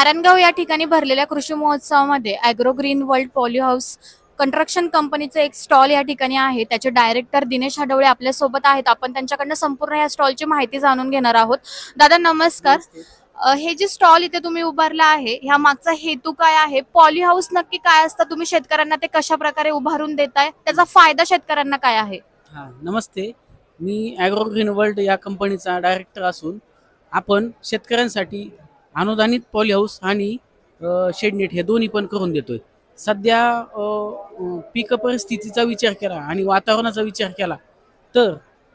नारायणगाव या ठिकाणी भरलेल्या कृषी महोत्सवामध्ये agro green world poly house construction कंपनीचं एक स्टॉल या ठिकाणी आहे. त्याचे डायरेक्टर दिनेश हडवळे आपल्यासोबत आहेत. आपण त्यांच्याकडनं संपूर्ण या स्टॉलची माहिती जाणून घेणार आहोत. दादा नमस्कार. अ, हे जे स्टॉल इथे तुम्ही उभारला आहे ह्या मागचा हेतू काय आहे? पॉली हाऊस नक्की काय असतं? तुम्ही शेतकऱ्यांना ते कशा प्रकारे उभारून देताय? त्याचा फायदा शेतकऱ्यांना काय आहे? हा नमस्ते. मी ॲग्रो ग्रीन वर्ल्ड या कंपनीचा डायरेक्टर असून आपण शेतकऱ्यांसाठी अनुदानित पॉलीहाऊस आणि शेडनेट हे दोन्ही पण करून देतोय. सध्या पीक परिस्थितीचा विचार केला आणि वातावरणाचा विचार केला तर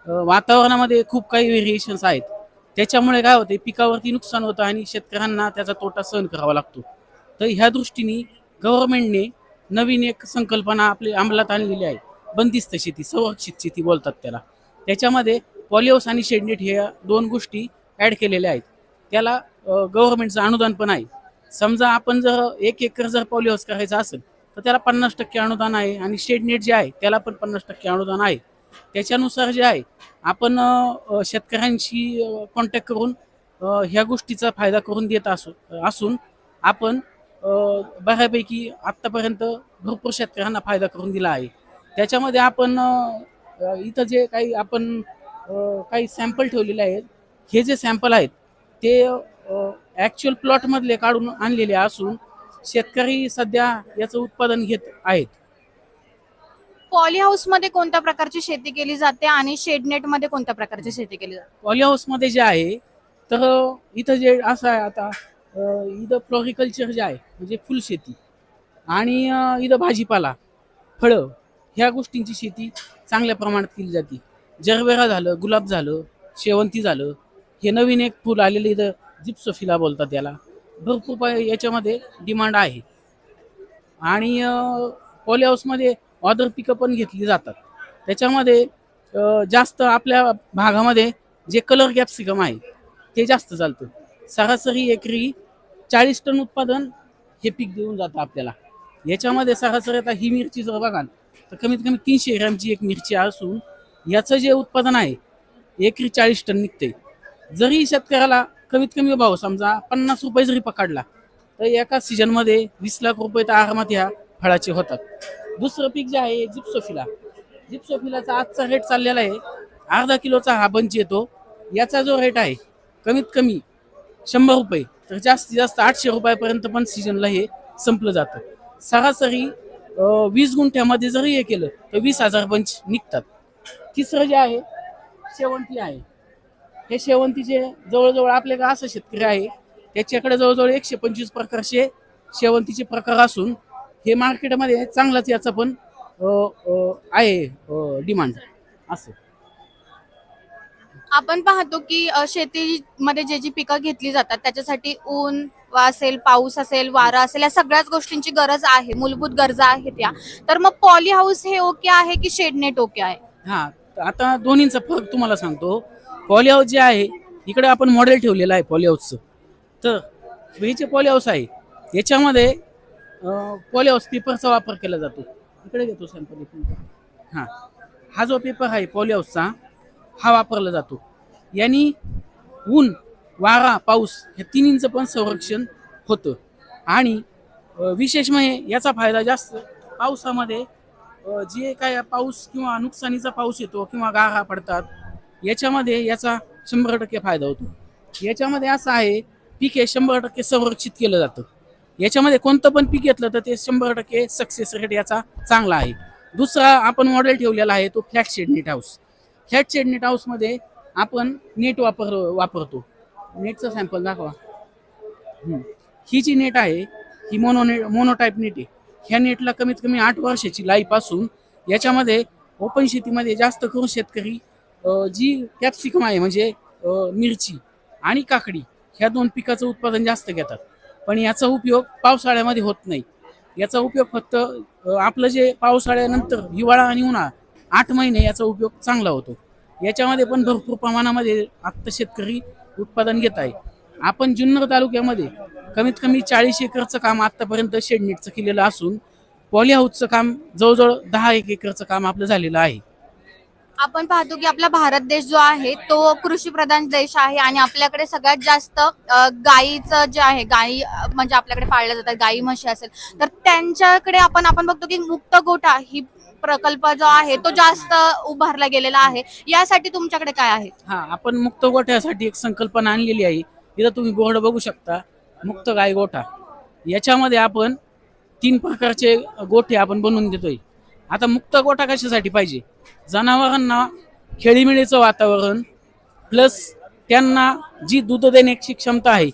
वातावरणामध्ये खूप काही व्हेरिएशन्स आहेत. त्याच्यामुळे काय होते पिकावरती नुकसान होतं आणि शेतकऱ्यांना त्याचा तोटा सहन करावा लागतो. तर ह्या दृष्टीने गव्हर्नमेंटने नवीन एक संकल्पना आपली अंमलात आणलेली आहे. बंदिस्त शेती संरक्षित शेती बोलतात त्याला. त्याच्यामध्ये पॉलिओस आणि शेडनेट ह्या दोन गोष्टी ॲड केलेल्या आहेत. त्याला गव्हर्नमेंटचं अनुदान पण आहे. समजा आपण जर एक एकर जर पॉलिओस करायचा असेल तर त्याला पन्नास टक्के अनुदान आहे आणि शेडनेट जे आहे त्याला पण पन्नास टक्के अनुदान आहे. त्याच्यानुसार जे आहे आपण शेतकऱ्यांशी कॉन्टॅक्ट करून ह्या गोष्टीचा फायदा करून देत असू असून आपण बऱ्यापैकी आत्तापर्यंत भरपूर शेतकऱ्यांना फायदा करून दिला आहे. त्याच्यामध्ये आपण इथं जे काही आपण काही सॅम्पल ठेवलेले आहेत हे जे सॅम्पल आहेत ते ॲक्च्युअल प्लॉटमधले काढून आणलेले असून शेतकरी सध्या याचं उत्पादन घेत आहेत. पॉली हाऊसमध्ये कोणत्या प्रकारची शेती केली जाते आणि शेडनेटमध्ये कोणत्या प्रकारची शेती केली जाते? पॉलीहाऊसमध्ये जे आहे तर इथं जे असं आहे आता इथं फ्लॉरिकल्चर जे आहे म्हणजे फुलशेती आणि इथं भाजीपाला फळं ह्या गोष्टींची शेती चांगल्या प्रमाणात केली जाते. जरबेरा झालं गुलाब झालं शेवंती झालं हे नवीन एक फुल आलेलं इथं जिप्सोफिला बोलतात त्याला भरपूर याच्यामध्ये डिमांड आहे. आणि पॉलीहाऊसमध्ये ऑदर पिकं पण घेतली जातात. त्याच्यामध्ये जास्त आपल्या भागामध्ये जे कलर कॅप्सिकम आहे ते जास्त चालतं. सरासरी एकरी चाळीस टन उत्पादन हे पीक देऊन जातं आपल्याला. याच्यामध्ये सरासरी आता ही मिरची जर बघाल तर कमीत कमी तीनशे ग्रॅमची एक मिरची असून याचं जे उत्पादन आहे एकरी चाळीस टन निघते जरी शेतकऱ्याला कमीत कमी भाव समजा पन्नास रुपये जरी पकडला तर एका सीजनमध्ये वीस लाख रुपये तर आरामात ह्या फळाचे होतात. दुसरं पीक जे आहे जिप्सोफिला. जिप्सोफिलाचा आजचा रेट चाललेला आहे. अर्धा किलोचा हा बंच येतो. याचा जो रेट आहे कमीत कमी शंभर रुपये तर जास्तीत जास्त आठशे रुपयापर्यंत पण सीजनला हे संपलं जातं. सरासरी वीस गुंठ्यामध्ये जरी हे केलं तर वीस हजार बंच निघतात. तिसरं जे आहे शेवंती आहे. हे शेवंतीचे जवळजवळ आपले असं शेतकरी आहे त्याच्याकडे जवळजवळ एकशे पंचवीस प्रकारचे शेवंतीचे प्रकार असून हे मार्केटमध्ये चांगलाच याचा पण आहे डिमांड असं. आपण पाहतो की शेतीमध्ये जे जी पिकं घेतली जातात त्याच्यासाठी ऊन वा असेल पाऊस असेल वारा असेल या सगळ्याच गोष्टींची गरज आहे मूलभूत गरजा आहेत या. तर मग पॉली हाऊस हे ओके आहे की शेडनेट ओके आहे? हा आता दोन्हींचा फरक तुम्हाला सांगतो. पॉलीहाऊस जे आहे इकडे आपण मॉडेल ठेवलेलं आहे पॉलीहाऊसचं तर हे जे पॉलीहाऊस आहे याच्यामध्ये पॉलीहाऊस पेपरचा वापर केला जातो. इकडे घेतो सॅम्पल हां. हा जो पेपर आहे पॉलीहाऊसचा हा वापरला जातो. यांनी ऊन वारा पाऊस हे तिन्हींचं पण संरक्षण होतं. आणि विशेष म्हणजे याचा फायदा जास्त पावसामध्ये जे काय पाऊस किंवा नुकसानीचा पाऊस येतो किंवा गारा पडतात याच्यामध्ये याचा शंभर टक्के फायदा होतो. याच्यामध्ये असं आहे पीक हे शंभर टक्के संरक्षित केलं जातं. याच्यामध्ये कोणतं पण पीक घेतलं तर ते शंभर टक्के सक्सेस रेट याचा चांगला आहे. दुसरा आपण मॉडेल ठेवलेला आहे तो flat shed net house flat shed net हाऊसमध्ये आपण नेट वापर वापरतो. नेटचं सॅम्पल दाखवा. ही जी नेट आहे ही मोनो नेट मोनोटाईप नेट आहे. ह्या नेटला कमीत कमी आठ वर्षाची लाईफ असून याच्यामध्ये ओपन शेतीमध्ये जास्त करून शेतकरी जी कॅप्सिकम आहे म्हणजे मिरची आणि काकडी ह्या दोन पिकाचं उत्पादन जास्त घेतात. पण याचा उपयोग पावसाळ्यामध्ये होत नाही. याचा उपयोग फक्त आपलं जे पावसाळ्यानंतर हिवाळा आणि उन्हाळा आठ महिने याचा उपयोग चांगला होतो. याच्यामध्ये पण भरपूर प्रमाणामध्ये आत्ता शेतकरी उत्पादन घेत आहे. आपण जुन्नर तालुक्यामध्ये कमीत कमी चाळीस एकरचं काम आत्तापर्यंत शेडनेटचं केलेलं असून पॉली हाऊसचं काम जवळजवळ दहा एक एकरचं काम आपलं झालेलं आहे. आपण पाहतो की आपला भारत देश जो आहे तो कृषी प्रधान देश आहे आणि आपल्याकडे सगळ्यात जास्त अ, गाईचं जे आहे गाई अ, म्हणजे आपल्याकडे पाळल्या जातात गाई म्हशी असेल तर त्यांच्याकडे आपण आपण बघतो की मुक्त गोठा ही प्रकल्प जो आहे तो जास्त उभारला गेलेला आहे. यासाठी तुमच्याकडे काय आहे? हा आपण मुक्त गोठ्यासाठी एक संकल्पना आणलेली आहे. इथं तुम्ही बोर्ड बघू शकता मुक्त गाय गोठा. याच्यामध्ये आपण तीन प्रकारचे गोठे आपण बनवून देतोय. आता मुक्त गोठा कशासाठी पाहिजे? जनावरांना खेळीमेळीचं वातावरण प्लस त्यांना जी दूध देण्याची क्षमता आहे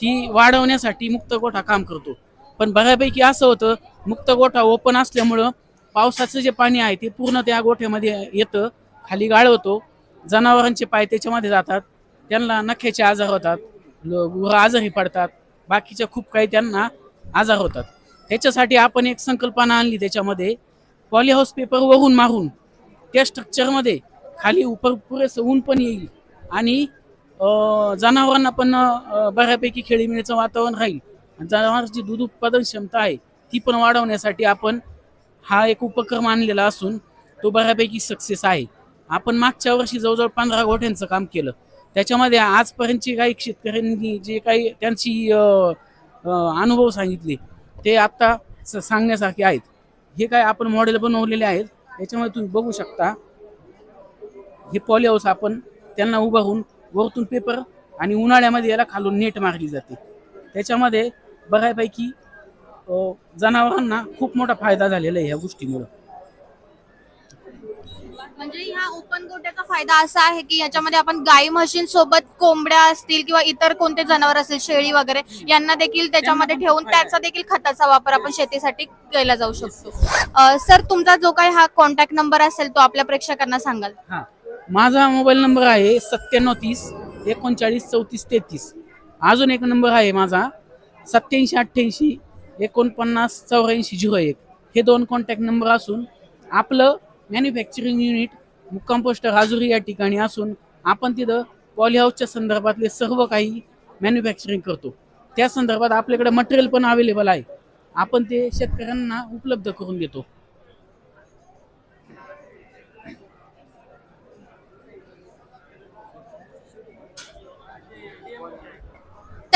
ती वाढवण्यासाठी मुक्त गोठा काम करतो. पण बऱ्यापैकी असं होतं मुक्त गोठा ओपन असल्यामुळं पावसाचं जे पाणी आहे ते पूर्ण त्या गोठ्यामध्ये येतं खाली गाळवतो जनावरांचे पाय त्याच्यामध्ये जातात त्यांना नख्याचे आजार होतात गुह गुरं आजारी पडतात बाकीच्या खूप काही त्यांना आजार होतात. त्याच्यासाठी आपण एक संकल्पना आणली त्याच्यामध्ये पॉलीहाऊस पेपर वरून मारून त्या स्ट्रक्चरमध्ये खाली उपर पुरेसं ऊन पण येईल आणि जनावरांना पण बऱ्यापैकी बऱ्यापैकी खेळीमेळीचं वातावरण राहील. आणि जनावरांची दूध उत्पादन क्षमता आहे ती पण वाढवण्यासाठी आपण हा एक उपक्रम आणलेला असून तो बऱ्यापैकी सक्सेस आहे. आपण मागच्या वर्षी जवळजवळ पंधरा गोठ्यांचं काम केलं. त्याच्यामध्ये आजपर्यंतची काही शेतकऱ्यांनी जे काही त्यांची अनुभव सांगितले ते आत्ता स- सांगण्यासारखे आहेत. हे काय आपण मॉडेल बनवलेले आहेत याच्यामध्ये तुम्ही बघू शकता. हे पॉली हाऊस आपण त्यांना उभारून वरतून पेपर आणि उन्हाळ्यामध्ये याला खालून नेट मारली जाते. त्याच्यामध्ये बऱ्यापैकी जनावरांना खूप मोठा फायदा झालेला आहे ह्या गोष्टीमुळं. म्हणजे ह्या ओपन गोट्याचा फायदा असा आहे की याच्यामध्ये आपण गाई म्हशींसोबत कोंबड्या असतील किंवा इतर कोणते जनावर असेल शेळी वगैरे यांना देखील त्याच्यामध्ये ठेवून त्याचा देखील खताचा वापर आपण शेतीसाठी केला जाऊ शकतो. सर तुमचा जो काही हा कॉन्टॅक्ट नंबर असेल तो आपल्या प्रेक्षकांना सांगाल. हा. माझा मोबाईल नंबर आहे सत्त्याण्णव तीस एकोणचाळीस चौतीस तेहतीस. अजून एक नंबर आहे माझा सत्याऐंशी अठ्ठ्याऐंशी एकोणपन्नास चौऱ्याऐंशी झिरो एक. हे दोन कॉन्टॅक्ट नंबर असून आपलं मॅन्युफॅक्चरिंग युनिट मुक्काम पोस्ट राजुरी या ठिकाणी असून आपण तिथं पॉलीहाऊसच्या संदर्भातले सर्व काही मॅन्युफॅक्चरिंग करतो. त्या संदर्भात आपल्याकडे मटेरियल पण अवेलेबल आहे. आपण ते शेतकऱ्यांना उपलब्ध करून देतो.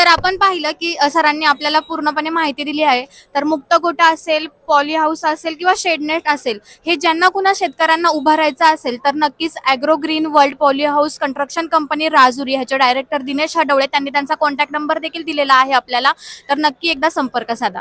तर आपण पाहिलं की अ, सरांनी आपल्याला पूर्णपणे माहिती दिली आहे. तर मुक्त गोटा असेल पॉली हाऊस असेल किंवा शेडनेट असेल हे ज्यांना कुणा शेतकऱ्यांना उभारायचं असेल तर नक्कीच agro green world poly house construction company Rajuri ह्याचे डायरेक्टर दिनेश हडवळे त्यांनी त्यांचा कॉन्टॅक्ट नंबर देखील दिलेला आहे आपल्याला. तर नक्की एकदा संपर्क साधा.